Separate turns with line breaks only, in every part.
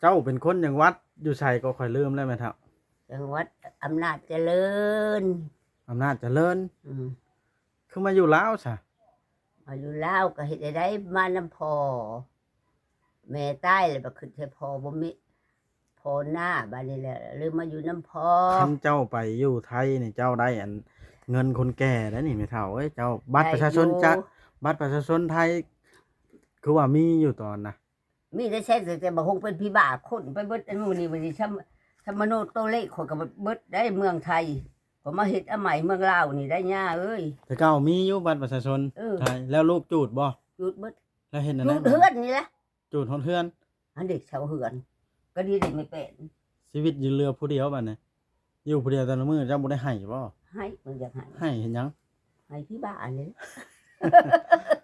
เจ้าเป็นคนจังหวัดอยู่ไสก็ค่อยลืมแล้วแม่เฒ่า
จังหวัดอำนาจเจริญ
อำนาจเจริญ
อืม
คือมาอยู่ลาวซะ
มาอยู่ลาวก็เฮ็ดได้ได้มาน้ำพอแม่ใต้เลยบ่ขึ้นใช่พอบ่มีพอหน้าบัดนี้แหละหรือมาอยู่น้ำพอ
คันเจ้าไปอยู่ไทยนี่เจ้าได้อันเงินคนแก่แล้วนี่แม่เฒ่าเอ้ยเจ้าบัตรประชาชนจะบัตรประชาชนไทย คือว่ามีอยู่ตอนนะ
มีได้ใช้แต่บ่คงเป็นพี่บ้าคนไปเบิดอันนู้นนี่บัดนี้ชำชำมโนโตเลขคนก็เบิดได้เมืองไทยก็มาเฮ็ดอันใหม่เมืองลาวนี่ได้ย่าเอ้ย
แต่เก่ามีอยู่บัตรประชาชน
เออ
ไทยแล้วลูกจูดบ่
หยุดเบิด
แล้วเห็นอัน
หยุ
นั้
ด
น
เฮือนนี่แหละ
จูดฮอนเฮือน
อันเด็กชาวเฮือน ก็ดีเด็กไม่เป็น
ชีวิตอยู่เรือผู้เดียวบัดนี้อยู่ผู้เดียวแต่ละมื้อเจ้าบ่ได้ให้บ่
ให้มันอยากให้
ให้เห็นหยัง
ให้พี่บ้านี่
ม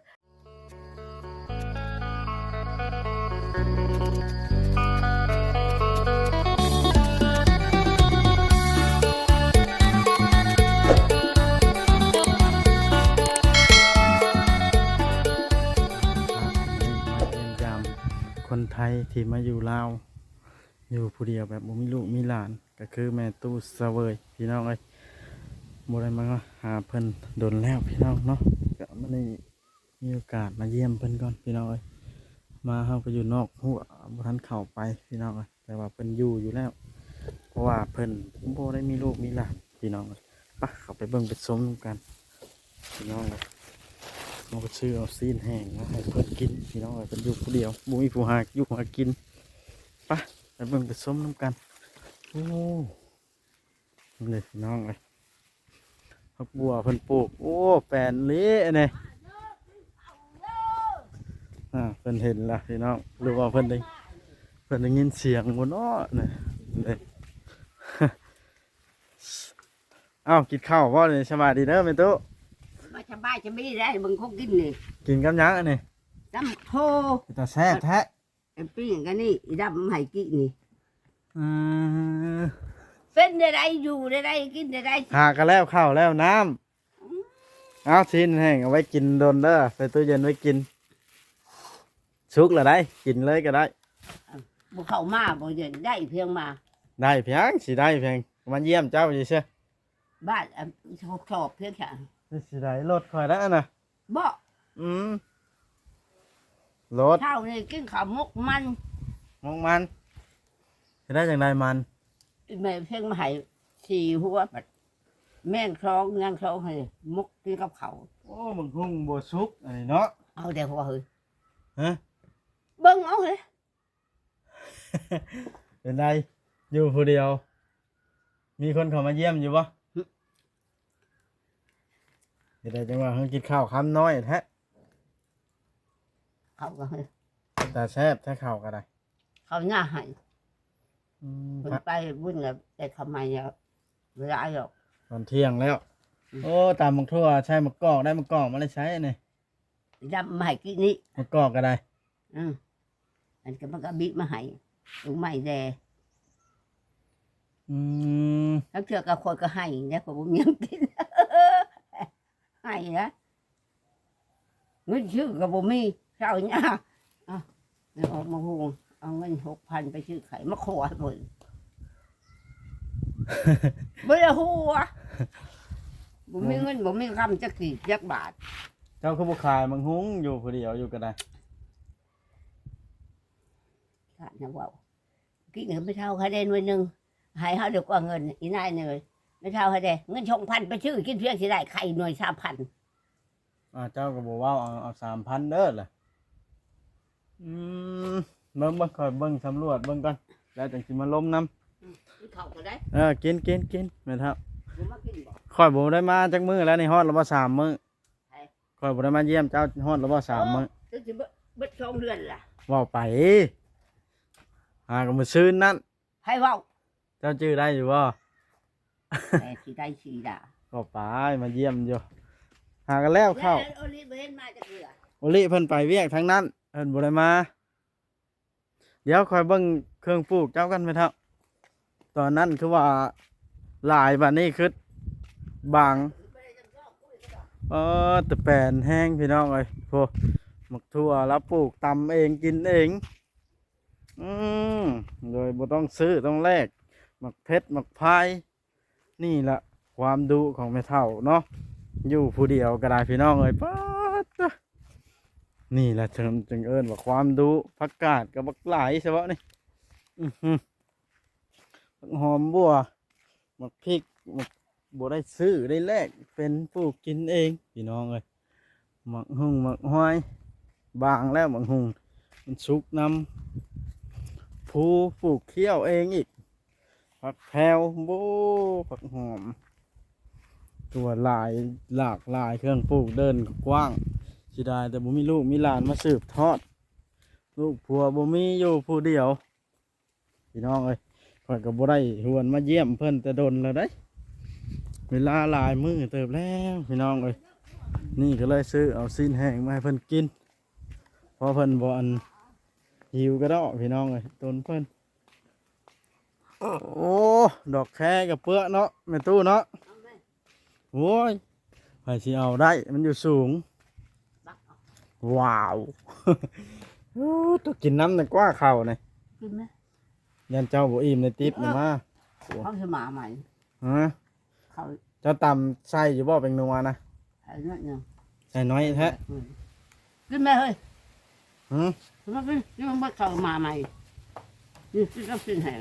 คนไทยที่มาอยู่ลาวอยู่ผู้เดียวแบบบ่มีลูกมีหลาน ก็คือแม่ตู้เสวยพี่น้องเอ้ยบ่ได้มาหาเพิ่นโดนแล้วพี่น้องเนาะก็มื้อนี้มีโอกาสมาเยี่ยมเพิ่นก่อนพี่น้องเอ้ยมาเฮาก็อยู่นอกหัวบ่ทันเข้าไปพี่น้องเอ้ยแต่ว่าเพิ่นอยู่อยู่แล้ว เพราะว่าเพิ่นบ่ได้มีลูกมีหลานพี่น้องเอ้ยไปเข้าไปเบิ่งไปชมกันพี่น้องเอ้ย เราก็ซื้อเอาซีนแห้งมาให้เพิ่นกินพี่น้องเอ้ยเพิ่นอยู่ผู้เดียวบ่มีผู้หาอยู่หากินไปไปเบิ่งไปส้มน้ำกันโอ้นี่พี่น้องเอ้ยผักบัวเพิ่นปลูกโอ้แปนเละเนี่ยอ่าเพิ่นเห็นละพี่น้องหรือว่าเพิ่นได้เพิ่นได้ยินเสียงบ่เนาะเนี่ยนี่เอ้าวกินข้าวบ่เนี่ยสบายดีเด้อแม่ตุ๊
มาสบายจะไม่ได้มึงคงกินนี่
กินกับหยังอันนี้
จำโท
แต่แซ่บแท้
ไอ้ปิ้งกันนี่อีดำให้กินนี่
อืม
เป็นได้ไรอยู่ได้ไรกินได้ไร
หากันแล้วข้าวแล้วน้ำเอาชิ้นแห้งเอาไว้กินโดนเด้อใส่ตู้เย็นไว้กิน ชุกละได้ กินเลยก็ได้
บุเข้ามาบ่เดินได้เพียงมา
ได้เพียงสิได้เพียงมาเยี่ยมเจ้าอยู่เชีย
บ้านอะชอบชอบเพียงแค่
สิได้รถคอยแล้วนะ
บ่
อืมรถ
เท่านี่กินข้าวมุกมัน
มองมันจะได้อย่างไรมัน
แม่เพียงมาให้สี่หัวบัดแม่งคล้องนางคล้องให้มุกกินกับเขาว
โอ้มึงคงบสุกอันนี้เนาะ
เอาแต่หัวเฮ้ย
ฮะ
เบิ่งเอาเฮ้ย
เป็นไรอยู่ผู้เดียว มีคนเข้ามาเยี่ยมอยู่ปะ จะได้จังว่าเฮากินข้าวคำน้อยแท้
เขาก็เฮ้ย
แต่แซ่บแท้ข้าวก็ได้
เขาหน้าให้
อืม
คนไปวุ่นกับแต่ทำไมเนี่ยเวลาหรอก
ตอนเที่ยงแล้ว
อืม
โอ้ตามมักทั่วใช้มะกอกได้มะกอกมาเลยใช้นี่
ดำมาให้กินนี่
มะกอกก็ได้
อืมอันก็มันก็บิดมาให้ลูกไม้แด
อืม
ทั้งเชือกับคนก็ให้เนี่ยผมบ่มีหยังกินให้ นะเงินชื่อกับผมมีเช้าเนี่ยอะเดี๋ยวเออกมาหุงเอาเงินหกพันไปซื้อไข่มาขวดหมดไม่ได้หัวผมมีเงินผมมีคำจะกี่จักบาท
เจ้าคือบุขายมังหุงอยู่ผู้เดียวอยู่ก็ได้
ค่ะนะว่ากินเงินไม่เท่าใครได้หน่วยหนึ่งใหายเขาเดี๋ยวกว่าเงินอีนายเลย ไม่เท่าใครได้เงินชงพันไปชื่อกินเพียงสิได้ไข่หน่วยสามพัน
อ่าเจ้าก็บอกว่าเอาเอาสามพันเด้อล่ะอืมเบิ่งเบิ่งคอยเบิ่งสำรวจเบิ่งก่อนแล้วจังสิมาล้มน้
เขาก็ได้ำ
เออกินกินกินแม่นครับ
ผมมากินบ่
คอยบ่ได้มาจักมื้อแล้วนี่ฮอดแล้วบ่สามมื้อ
ใช่
คอยบ่ได้มาเยี่ยมเจ้าฮอดแล้วบ่สามมื้อ
จะจะเบิดสองเดือนล่ะ
เว้าไปหาก็มื้อซื่นนั่น
ให้เว้า
เจ้าชื่อได้อยู่บ่
แต่สีได้สีด่า
ก็ไปมาเยี่ยมอยู่หากันแล้วเข้า
แล้วโอลิเวนมาจากเรือ
โอลิเพิ่นไปเวียกทั้งนั้นเพิ่นบ่ได้มา เดี๋ยวคอยเบิ่งเครื่องปลูกเจ้ากันไปเถอะตอนนั้นคือว่าหลายบัดนี้คือบางเออแต่แปลนแห้งพี่น้องเอ้ยพวกหมักทั่วแล้วปลูกตำเองกินเอง อืมโดยบ่ต้องซื้อต้องแลกหมักเพชรหมักพาย นี่แหละความดุของแม่เฒ่าเนาะอยู่ผู้เดียวก็ได้พี่น้องเอ้ยป๊าดเด้อนี่แหละจึงจึงเอิ้นว่าความดุผักกาดกับบักหลายใช่ปะนี่อื้อหือผักหอมบัวหมักพริกหมักบัวได้ซื้อได้แลกเป็นปลูกกินเองพี่น้องเอ้ยหมักหุ่งหมักห้อยบางแล้วหมักหุ่งมันสุกน้ำผู้ปลูกเคี้ยวเองอีก ผักแพรวโบผักหอม ตัวหลายหลากหลายเครื่องปลูกเดินกว้างสิได้แต่บ่มีลูกมีหลานมาสืบทอด ลูกผัวบ่มีอยู่ผู้เดียวพี่น้องเอ้ยข่อยก็บ่ได้หวนมาเยี่ยมเพิ่นแต่ดนแล้วได้ เวลาหลายมือเติบแล้วพี่น้องเอ้ยนี่ก็เลยซื้อเอาซีนแห้งมาให้เพิ่นกินเพอเพิ่นบ่อันหิวก็ดอกพี่น้องเอ้ยต้นเพิ่น โอ้ดอกแค่กับเปลือกเนาะแม่ตู้เนาะโอ้ยไปสิเอาได้มันอยู่สูง
บักเอา
ว้าวโอ้ตัวกินน้ำในกว่าเข่าเนี่ย
กินไหม
ยันเจ้าบ่อิ่มในติ๊บนี่มา
เขาจะมาใหม่
ฮะ
เขา
เจ้าตำใส่อยู่บ่เป็นนัวนะ
ไอ้นั่นยัง
ใส่น้อยแท้
กินไหมเฮ้ย
ฮะ
มันเป็นนี่มันบ่เขามาใหม่นี่คือต้องกินแห้ง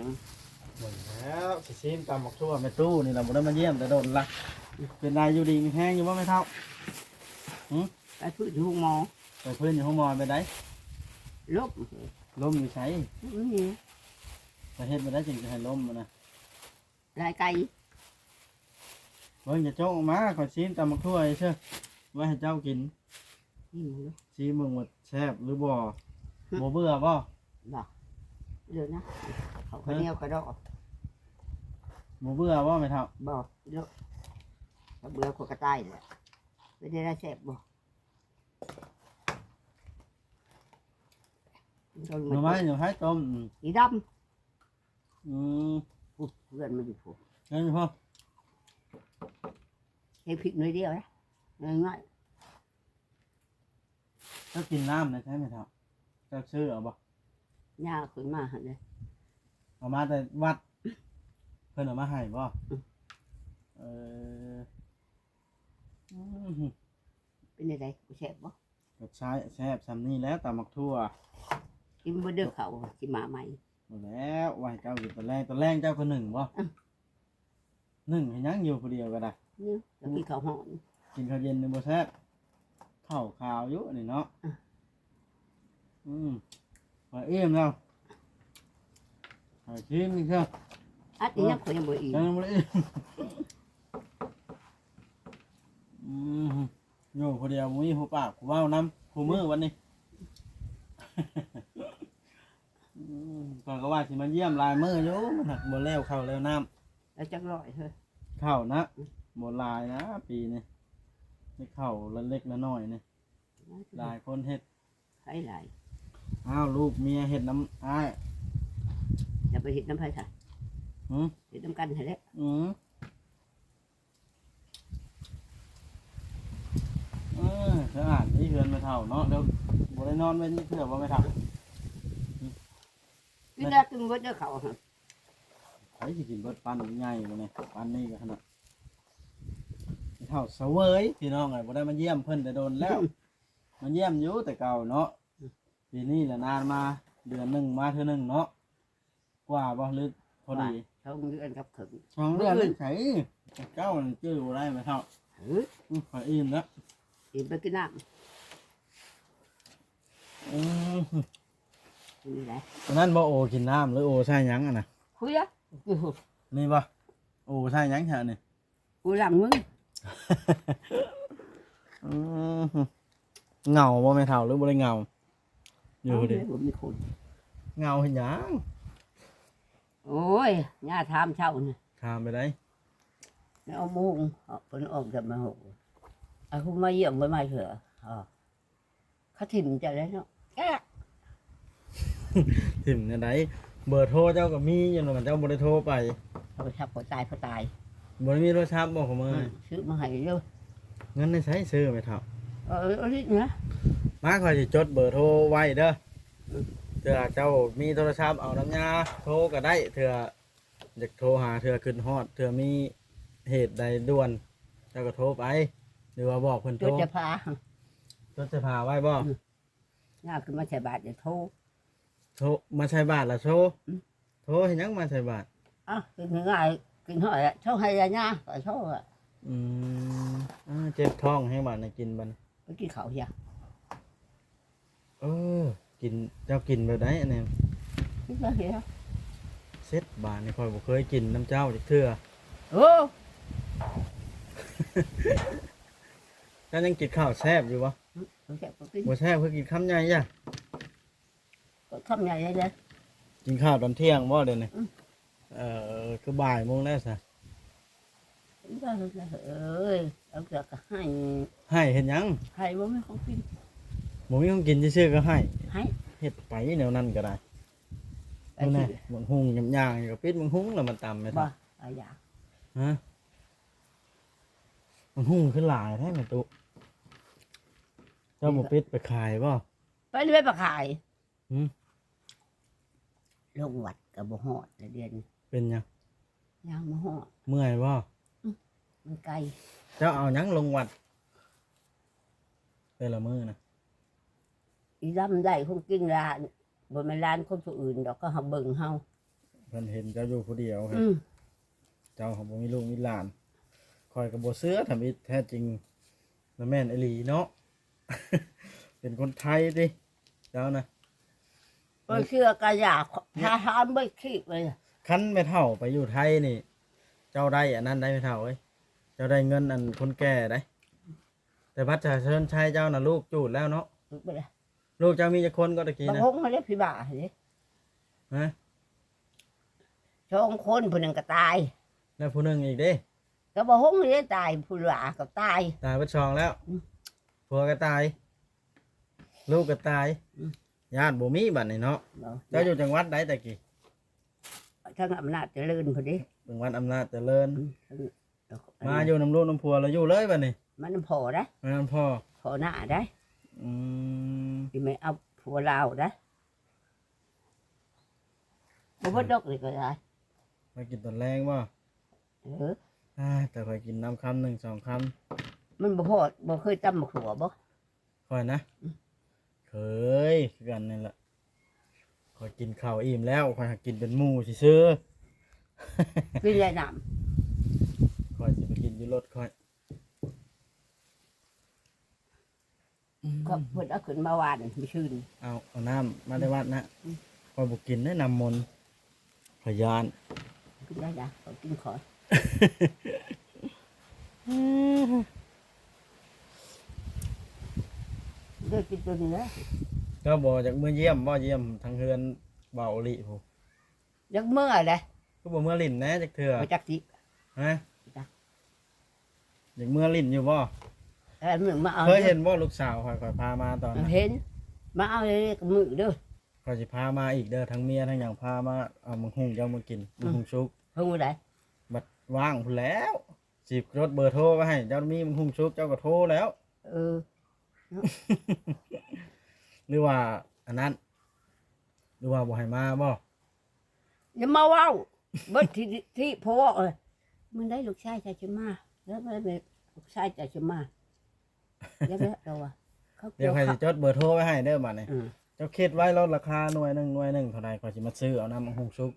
หมดแล้วสิซีมตำหมกทั่วแม่ตู้นี่เราบ่ได้มาเยี่ยมแต่โดนละเป็นนายอยู่ดีมีแห้งอยู่บ่แม่เท่า
ไอ้พืชหูหมอ
ไปพื้นอยู่ห้องมอนไปได้
ลบ
ลมอยู่ใช้
นี่
ประเทศไปได้จึงจะให้ลมมันนะ
ลายไก่
เบิ่งจะโจกออกมาขอซีมตำบักทั่วเชื่อไว้ให้เจ้ากิน
นี่หมู
ซีมึงว่าแซ่บหรือบ่บ่เบื่อบ่
บอก เดี๋ยวนะเขาคนเดียวก็ดอก
บ่เบื่อบ่ไม่เท่า
บอกเดี๋ยวเขาเบื่อคนกระต่ายเลยไม่ได้ได้แซ่บบอก
หน่อไม้หน่อไม้ต้ม
สีด
อืมำ
อุ๊ยเพื่อนมันอยู่ผูก
นั่นพ่อ
ให้พริกหน่อยเดียวนะง่าย
เจ้ากินน้ำนะใช่ไหมเท่าเจ้าซื้อเอาบ่
ๆ ย่าขึ้นมาหั่นเลย
เอามาแต่วัด เพิ่นเอามาให้บ่
อืม
เอออืม
เป็นยังไงกูแซ่บบ่
ก็ใช้แซ่บซำนี้แล้วตำบักทั่ว
กินบ่เด้อเขากินหมาใหม่
หมดแล้วไว้ให้เจ้ากินตอนแรกตอนแรกเจ้าคนหนึ่งบ่
อืม
หนึ่งให้ยังอยู่ผู้เดียวก็ได้
เนี่ยแล้วกินข้าวหอน
กินข้าวเย็นในบ่แซ่บข้าวขาวอยู่นี่เนาะ
อะ
อืม พอเอี่ยมแล้วหอยชิมนี่เชียว
อัดอีหยังข่อยยังบ่อิ่ม
ยังไม่ได้อิ่มอืมอยู่คนเดียวมุ้ยหัวปากหัวเว้าน้ำหัวมือวันนี้อืมก่อนก็ว่าสิมาเยี่ยมลายมืออยู่มันหักบ่แล้วเข้าแล้วน้ำ
แล้วจักร้อยเฮ้ย
เข้านะหมดลายนะ ปีนี้ไม่เข้าละเล็กละน้อยนี่หลายคนเฮ็ด
ให้หลาย
อ้าวลูกเมียเฮ็ดน้ำอ้าย
อย่าไปเฮ็ดน้ำไผค่ะ
หืม
เฮ็ดน้ำกันให้แล้ว
อืมเออเธออ่านนี่เฮือนไม่เท่าเนาะเดี๋ยวบ่ได้นอนเว้นนี่เพื่อบ่ไม่เท่า
กินแล้วกินบ่เด้อเขาหั่น
ไผสิกินเบิดปันใหญ่บ่เนี่ยปันนี่ก็ขนาดไม่เท่าเสวยพี่น้องไอ้บ่ได้มาเยี่ยมเพิ่นแต่โดนแล้ว มาเยี่ยมอยู่แต่เก่าเนาะ ปีนี้แหละนานมา เดือนหนึ่งมาเท่านึงเนาะกว่าบ่ลึกพอดี
เขาเดือนกับถึง
สองเดือนนึงไสเจ้านั่นจื้อบ่ได้ไหมเท่า
เฮ้ย
อื้อขออิ่มแล้ว
กินไปกินน้
อืมำ
นี่แหละ
ตอนนั้นบ่โอกินน้ำหรือโอใช่หยังอะนะ
คุยอะกู
นี่บ่โอใช่หยังแท้นี่
กูหลังมึง
อืมเหงาบ่แม่เท่าหรือบ่ได้เหงา อยู่ดิ
ผมมีคน
เหงาเห็นหยัง
โอ้ยย่าถามเช่านี่
ถามไปได้
แล้วเอามุงเอาเพิ่นออกจากมาหกเอาคุณมาเยี่ยมไว้มาเถอะอ๋อเขาถิ่มจะได้เนาะแกะ
ถึงอันใดเบอร์โทรเจ้าก็มีอยู่เนาะเจ้าบ่ได้โทรไป
เขาไปทับเขาตายเขาตาย
บ่ได้มีโทรศัพท์บ่ของมึง
ซื้อมาให้เร็ว
เงินในใช้ซื้อแม่เท่า
เออเอาดินะ
มาคอยสิจดเบอร์โทรไว้เด้อเถื่อเจ้ามีโทรศัพท์เอาน้ำยาโทรก็ได้เถื่ออยากโทรหาเถื่อขึ้นฮอดเถื่อมีเหตุใดด่วนเจ้าก็โทรไปหรือว่าบอกเพิ่น
จ
โทร
ดจะพา
รถจะพาไว้บ่
หน้าขึ้นมาใส่บาทจะโทร
โทรมาใช้บาทละโทร
อืม
โทรเห็นยังมาใช้บาท
อะกินง่ายกินหอยอะโทรให้ยาหน้าก็โทรอะ
อืมอ่าเจ็บท้องให้บาทนะกินบัดน
ไปกินข้าวยัง
เออ กินเจ้ากินแบบไหนอันนี้
กินแล้วเหี้ย
เซ็ตบาทนี่คอยบ่เคยกินน้ำเจ้าจักเทื่อ
โอ้
เจ้ายังกินข้าวแซ่บอยู่บ่
ไม่ใช่ก็กิน
บ่แซ่บเพื่อกินคำใหญ่จ้ะ
ก็ทำใหญ่เลย
กินข้าวตอนเที่ยงบ่เดี๋ยวนี้
อืม
เออคือบ่ายโมงแล้วซะ
ก็เลยเอ้ยเอาเกลือก็ให้
ให้เห็นยัง
ให้บ่ไม่ของกิน
บ่มีของกินซื่อๆก็ให้
ให้
เฮ็ดไปแนวนั้นก็ได้
ไป
นู่น
สิ
น่ะมันหุงยำๆก็ปิดมันหุงแล้วมันตำไป
บ่
ซะ
เอาอย่าง
ฮะมันหุงขึ้นหลายแท้แม่ตุเจ้าบ่ปิดไปขายบ่
ไปเรื่อยไปขาย
หืม
ลงวัดกับบ่ฮอดแต่เดือน
เป็นหยัง
ยังบ่ฮอด
เมื่อยบ่
มันไกล
เจ้าเอาหยังลงวัดแต่ละมื้อนะ
อีดำได้คงกินร้านบ่แม่นร้านคนผู้อื่นดอกก็เฮาเบิ่งเฮา
เพิ่นเห็นเจ้าอยู่ผู้เดียวครับ
อืม
เจ้าของบ่มีลูกมีหลานคอยกับบ่เสื้อทำอีแท้จริงแล้วแม่นอหลีเนาะ เป็นคนไทยดิเจ้านะ
บ่เชื่อก็อยากถ้าหามบ่คิดเลย
คันแม่เฒ่าไปอยู่ไทยนี่ เจ้าได้อันนั้นได้แม่เฒ่าเอ้ยเจ้าได้เงินอันคนแก่ได้ แต่บัตรประชาชนชายเจ้าน่ะลูกจูดแล้วเนาะ
ถูกบ่ล่ะ
ลูกเจ้ามีจักคนก็ตะกี้
บาง
นะ
คงมาเรียกพี่บ่าเด้
ฮะ
สองคนผู้หนึงก็ตาย
แล้วผู้หนึงอีกเด้
ก็บ่ฮงเลยตายผู้หลาก็ตาย
ตายเบิดชองแล้ว
อืม
ผัวก็ตาย ลูกก็ตาย
อืม
ญาติบ่มีบัดนี้เนาะเจ้าอยู่จังหวัดใดตะกี้
ทางอำนาจเจริญพอดี
จังหวัดอำนาจเจริญ
อืม
มาอยู่น้ำลูกน้ำพัวแล้วอยู่เลยบัดนี้
มันพอได้
มาน้ำพ่อ
พอหน้าได้
อืม
ที่ไม่เอาผัวลาวได้บ่บ่ดอกเลยก็ได้
มากินตอนแรงบ่
เออ
อ่าแต่คอยกินน้ำคำหนึ่งสองค
มันบ่พอบ่เคยตำบักหัวบ่ำ
คอยนะ
อืม
เคยคือกันนี่แหละคอยกินข้าวอิ่มแล้วคอยหากินเป็นหมูซื้อ
กินได้น้
ๆคอยสิไปกินอยู่รถคอย
ก็เพิ่นเอาขึ้นมาหวานมีชื่น
เอาเอาน้ำมาได้วัดนะ
อืม
คอยบุกินได้นำมนต์พยาน
กินได้จ้ะก็กินขอเด้อกินตัวนี้นะ
ก็บอกจากเมื่อเยี่ยมบ่เยี่ยมทางเฮือนเบาหลีผู้
ยักเมื่อเลย
ก็บอกเมื่อลิ่นแหนะจากเถื่อ
มาจักสิ
ฮะ
จ้ะ
อย่างเมื่อลิ่นอยู่บ่
เออมึงมาเอา
เคยเห็นบ่ลูกสาวคอยคอยพามาตอนนั้น
เห็น มาเอาเลยกับมือเด้อ
คอยสิพามาอีกเด้อทั้งเมียทั้งอย่างพามาเอามังหุงเจ้ามากินมังหุงชุก
เพิ่งได้
บัดว่างพู้นแล้วสิบรถเบอร์โทรไว้ให้ เจ้ามีมังหุงชุกเจ้าก็โทรแล้ว
เออ
หรือว่าอันนั้นหรือว่าบ่ให้มาบ่
อย่ามาเว้าเบิดที่ที่พ่อเอ้ยมึงได้ลูกชายจะจะมาแล้วมันได้ลูกชายจะจะมา แล้วแล้วเราอะเขา
เดี๋ยวใครสิจดเบอร์โทรไว้ให้เด้อบัดนี้
อืม
เจ้าคิดไว้ลดราคาหน่วยหนึงหน่วยหนึงเท่าใดก็สิมาซื้อเอาน้ำมังหุงชุก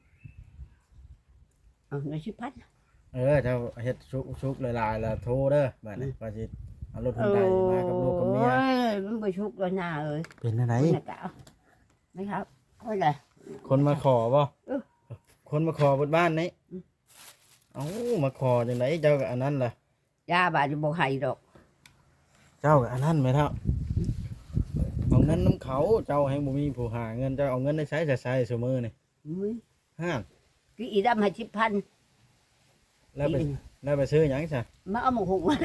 เอาในชิพัด
เออเจ้าเฮ็ดชุกชุกหลายๆแล้วโทรเด้อบัดนี้ก็สิเอารถคนใดมากับลูกกับเมีย
โอ้ยมันไปชุกแล้วหน้าเอ้ย
เป็นอะไร
นี่นะกะเอาไม่ครับค่อยเลย
คนมาขอบ่
เออ
คนมาขอบนบ้านนี้
อืม
เอ้ามาขอจังไดเจ้าก็อันนั้นล่ะ
ยาบาดจะบอกให้ดอก
เจ้ากับอันนั้นไหมเท่าเอาเงินน้ำเขาเจ้าให้บ่มีผู้หาเงินเจ้าเอาเงินได้ใช้จะใช้เสมอนี่
อุ้ย
ห้า
กี่อีดำให้ชิพัน
แล้วไปแล้วไปซื้อหยังซะ
มาเอาหมกหุงมา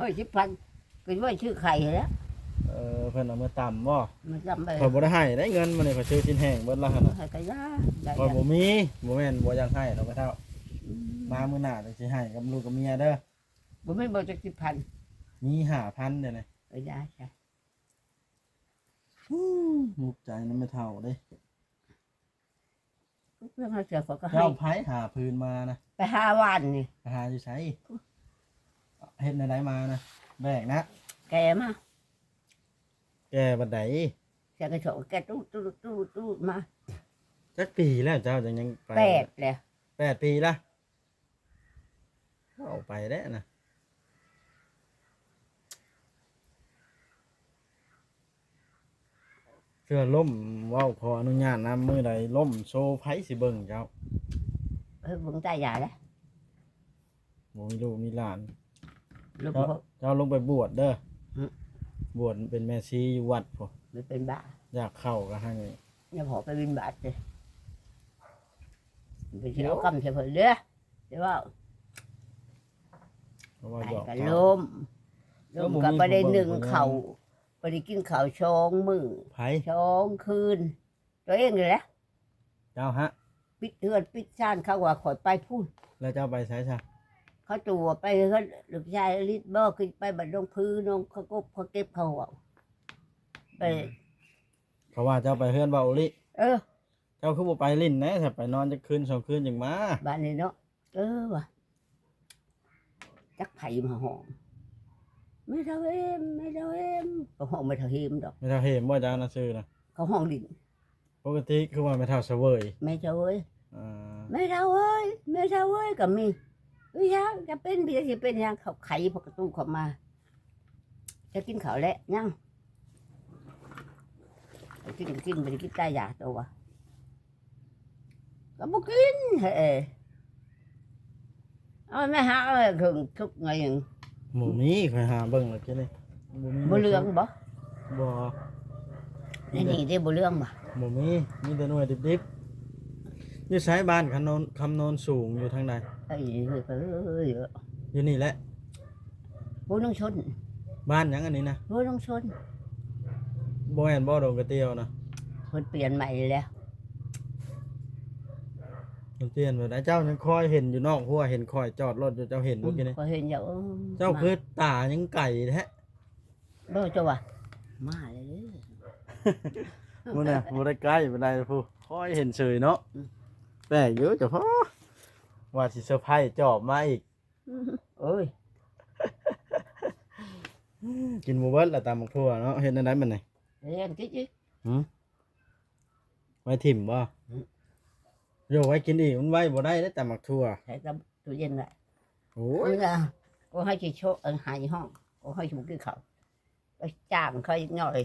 เฮ้ยชิพันเป็นว่าชื่อไข่แล้ว
เออเพิ่นเอามาต่ำบ่
มันจำไป
ข่อยบ่ได้ให้ได้เงินมานี่ข่อยซื้อชิ้นแห้งเบิดละหั่นน่ะ
ให้กระยาได้
ข่อย
ได้
บ่มีบ่แม่นบ่อยากให้ดอกไปเท่า
อืม
มามื้อหน้าจะสิให้กับลูกกับเมียเด้อ
บ่ไม่บอกจะชิพัน
มี5,000เด้อนี่
เออได้ใช่
มุกใจนั้นไม่เท่าเด้
เรื่องเขาเสือเขาก็ให้
เจ้าไผหาพื้นมานะ
ไปห้าวันนี่
ไปหาอยู่ใช้เฮ็ดในไดมานะแบกนะ
แกมา
แกบัดได
เสือกระโฉกแกตู้ตู้ตู้ตู้มา
จักปีแล้วเจ้าจังยังไป
แปดเลย
แปดปีละเอาไปได้นะ เพื่อล่มเว้าขออนุญาตนำมือใดล่มโชว์ไผสิเบิ่งเจ้า
เฮ้ยบุงตายใหญ่แล้ว
บ่มีลูกมีหลาน
ลูก
เจ้า
เขา
เจ้าลงไปบวชเด้อ
อืม
บวชเป็นแม่ชีอยู่วัดพอ
ไม่เป็นบ้า
อยากเข้าก็ให้
อย่าพอไปบินบาทเลยไปเที่ยวกำเฉยๆเด้อเดี๋ยวว่า
เพราะว่า
ตาย
หยอก
กัน
เขา
ลมลม
แล้วบ่
กับ
มี
ประเด็น
ผู้
หนึ่ง
เบิ่งผู้
เขา ประเด็นกินข้าวชองมือ
ไผ
ชองคืน ตัวเองเลยแหละ
เจ้าฮะ
ปิดเทือนปิดชานเขาว่าขอยไปพูด
แล้วเจ้าไปใช้ซะ
เขาตัวไปเขาลูกชายลิดบ่ขึ้นไปบัดลงพื้นน้องเขาก็เขาเก็บเขาเอาไป
เขาว่าเจ้าไปเฮือนเบาลิ
เออ
เจ้าคือบ่ไปลิ้นนะถ้าไปนอนจะคืนสองคืนจังมา
บ้านนี้เนาะเออว่ะจักไผ่มาหอม ไม่เท่าเอ็มไม่เท่าเอ็มก็ห้องไม่เท่าเฮมดอก
ไม่เท่าเห็นบ่เจ้านะซื้อนะ
เขาห้องดิน
ปกติคือว่าไม่เท่าเสวย
ไม่เท่าเอ้ย
อ่า
ไม่เท่าเอ้ยไม่เท่าเอ้ยก็มีเอ้ยยังจะเป็นเบียร์จะเป็นยังเขาไขพอกระตู้เข้ามา จะกินข้าวแล้วยังไปกินก็กินไปกินใต้ยาตัวก็บ่กินเฮ้ยเอาไม่หาเอาถึงทุกไงยัง
หมูมีคอยหาเบิ่งแล้วจ้ะนี่บ่มี
บ่เรื่องบ่
บ่
นี่นี่ได้บ่เรื่องบ่
หมูมีมีแต่หน่วยดิบๆอยู่ใช้บ้านคำโนนคำโนนสูงอยู่ทางใด
ไอ้เฮ้ยเอ้ย
อยู่นี่แหละ
บ่ต้องชน
บ้านหยังอันนี้นะ
บ่ต้องชน
บ่แม่นบ่ดงกระเตียวนะ
เพิ่นเปลี่ยนใหม่แล้ว
มันเปลี่ยนไปได้เจ้ายังคอยเห็นอยู่นอกหัวเห็นคอยจอดรถอยู่เจ้าเห็นบ่กี้นี่
ก็เห็นอยู่เออ
เจ้าคือตายังไก่แท้
บ่เจ้าว่ามาเลยเด้อ
บ่เนี่ยบ่ได้ใกล้บ่ได้ผู้คอยเห็นเฉยเนาะ
อืม
แปลกอยู่เจ้าพ่อว่าสิเซอร์ไพรส์จอบมาอีก
เอ้ย
กินหมูเบิดละตามหมกทั่วเนาะเห็นอันนั้นมันไหน
เรียนคิดจิ
ไว้ถิ่มบ่
อืม
โยไว้กินอีกมันไว้บ่ได้ได้แต่หมักทั่ว
ใส่กับตู้เย็นแหละ
โอ้
โอ้
ย
ยนะก็ให้ชิโชเอิงหายห้องก็ให้ชุกกินข้าวไปจ้างเขาอีกหน่อย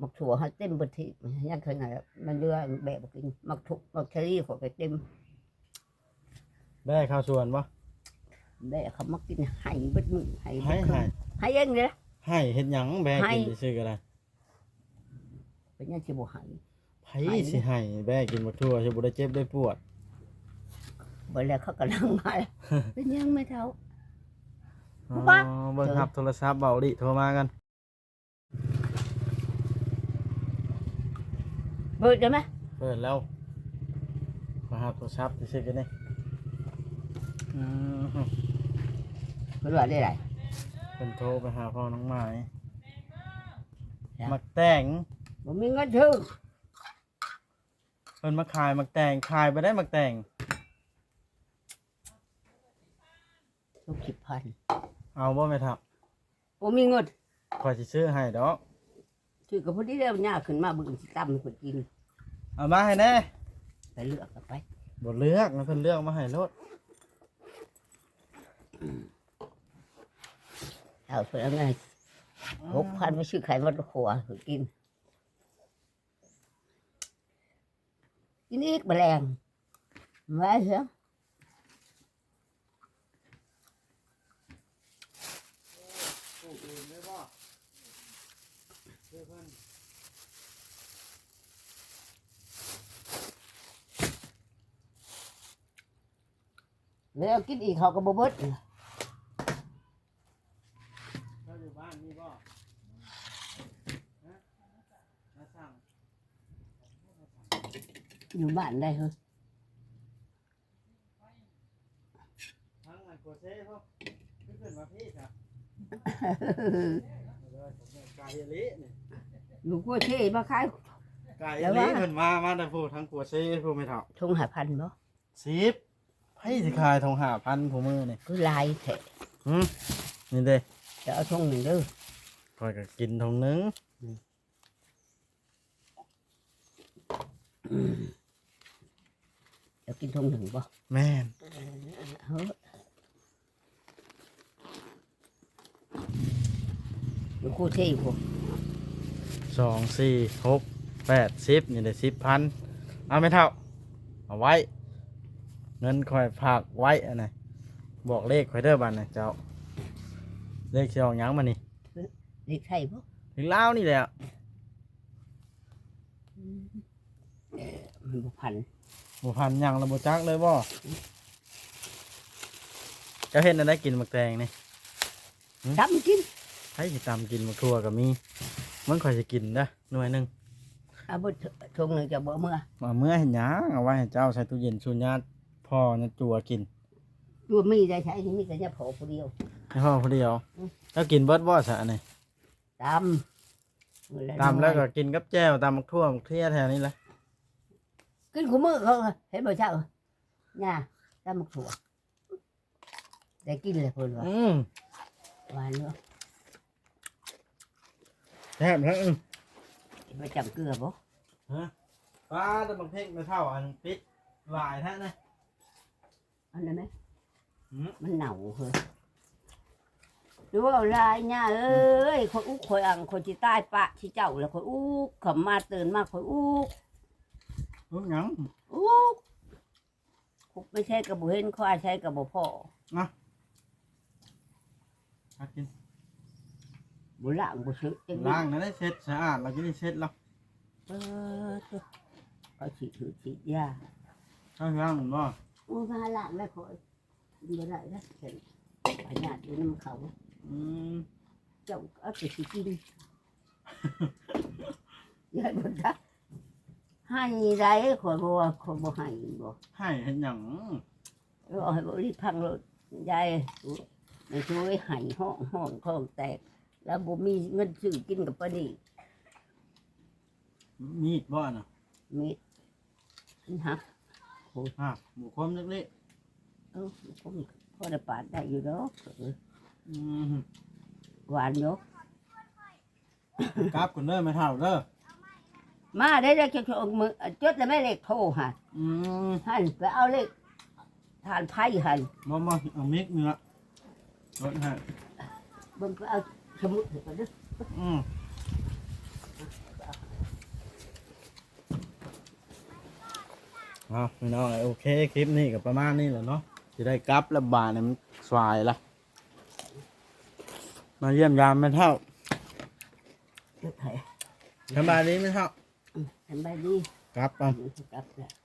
มักถั่วให้เต็มบนที่ยังเคยไงมันเรือแบบกินมักถุกมักเชอรี่ขอไปเต็ม
ได้ข้าวสวนบ่
แบบเขามักกินไห้เบิดมือไห้
ให้
เบิด
ให้
ไห้เองเลยนะ
ให้เฮ็ดหยังแบก
ให้
กินซื่อๆก็ได้
เป็นยังสิบ่ไห้
ไผสิให้แบกกินหมักทั่วสิบ่ได้เจ็บได้ปวด
บ่แล้วเขากำลังมาเป็นยังไม่เท่า
อ๋อ
บ่
เบิ่งรับโทรศัพท์เบาดิโทรมากัน
เบิดได้ไหม
เปิดแล้ว มารับโทรศัพท์ซื่อๆกันนี่อือฮึ
เบิดว่าได้ไร
เพิ่นโทรไปหาพ่อน้องไม้
จ้ะ
มักแตง
บ่มีเงินซื้อ
เพิ่นมาขายมักแตงขายไปได้มักแตง
ทุกสิบพัน
เอาบ่แม่ทับ
บ่มีเงิน
ขอยสิซื้อให้ดอก
ซื้อกับพอดีแล้วยาขึ้นมาเบึงสิตำให้คนกิน
เอามาให้แน่
ไปเลือกกันไป
บ่เลือกนะเพิ่นเลือกมาให้รถ
เอาเพื่อไงหกพันไปซื้อไข่มดขัวให้กิน กินอีกแมลงไว้เถอะแล้วกินอีกเขาก็บ่เบิด
เจ้าอยู่บ้านนี่บ่ฮะมาสั่ง
อยู่บ้านได้เหรอ
ทั้งอันโกเซ่พวกขึ้นมาพี่ครับเลยผมเนี่ยกายเละนี่
อยู่กัวเช่มาขาย
ไก่
แล้ว
นี้
ว่า
เพิ่นมามาแต่ผู้ทั้งกัวเซ่ผู้ไม่เท่า
ทงหาพันบ่
สิบให้สิขายทองหาพันผู้มือนี่
คือลายแท้
หืมนี่เด้
จะเอาทงหนึ่งเด้อ
คอยก็กินทองหนึง
จะกินทงหนึ่งบ่
แม่น
เฮ้ยอยู่กัวเช่พวก
สองสี่หกแปดสิบนี่ได้สิบพันเอาไม่เท่า เอาไว้ เงินคอยฝากไว้อันไหนบอกเลขคอยเด้อบันนะเจ้า เลขเชียวยังมานี่
เด็กไทยบ่
ถึงเล่าวนี่แหละ
มันบ่พัน
บุพันยังระบุจักเลยบ่เจะเห็นอะไรกินหมักแตงนี่
ทำกิน
ให้สิตามกินหมักทั่วก็มีมันคอยจะกินนะหน่วยหนึ่ง
เอาบ่ทงหนึ่งจะบ่เมื่อ
มาเมื่อเห็นหยังเอาไว้ให้เจ้าใส่ตู้เย็นสูญญาติพ่อเนี่ยจัวกิน
ตัวมีได้ใช้ที่มีแต่เนี่ยพอผู้เดียว
ให้พ่อคนเดียว
อืม
แล้วกินเบิดบ่สะนี่
ตำ
ตามแล้วก็กินกับแจ่วตามมักทั่วมักเทียแถวนี้แหละ
กินขมือเขาเห็นบ่เจ้าเนี่ยตำมักถั่วได้กินเลยเพิ่นว่า
อืม
หวานเนาะ
แซ่บแล้วอืม
มาจำเกลือบ่
ป้าแต่บางเพ่งไม่เท่าอันปิดหลายแท้นะ
อันนั้นไหม
อืม
มันเน่าเฮ้ยดูว่าลายเนี่ยเอ้ยคนอุ้คอยอังคนที่ใต้ปะที่เจ้าแล้วคนอุ้ขำมาตื่นมาคนอุ้
รู้หยัง
อุ้คุกไม่ใช่กระบุเห็นข้าใช้กระบุพ่อ
มากิน
บุล่างบุซื้อจัง
ล้างนะได้เช็ดสะอาดเราจะได้เช็ดแล้ว
เออก็ฉีดถือฉีดยา
ข้างล่างหนุนว่า
อู้มาล่างแล้วคอยบ่ได้แล้วเห็นขนาดอยู่น้ำเขา
อืม
เจ้าเอาไปสิกินยายบ่ได้ ให้ได้ขอยบ่ว่าขอยบ่ให้บ่
ให้เห็นหยัง
เออเอาให้บ่รีบพังรถยายไม่ช่วยให้ห้องห้องท้องแตก แล้วบ่มีเงินซื้อกินกับปานนี้
มีดบ่น่ะ
มีอันหัก
อะหมูคมเล็ก
เออผมพอได้ปาดได้อยู่ดอกเออ
ๆอืม
หวานอยู่
กราบกันเด้อไม่เท่าเด้อ
มาได้ได้จะเอามือจดแล้วแม่เลขโทรหัน
อืม
หันไปเอาเลขทานไพ่หัน
มามาเอามิกเนื้อรถให้
เบิ่งไปเอาสมุดให้ก่อนเด้อ
อืมเอาพี่น้องโอเคคลิปนี้ก็ประมาณนี้แหละเนาะจะได้กลับแล้วบาทเนี่ยมันสวายละมาเยี่ยมยามไม่เท่า
เด้อไผ
สบายดีไม่เท่า
สบายดี
กลับอะ
กลับแล้ว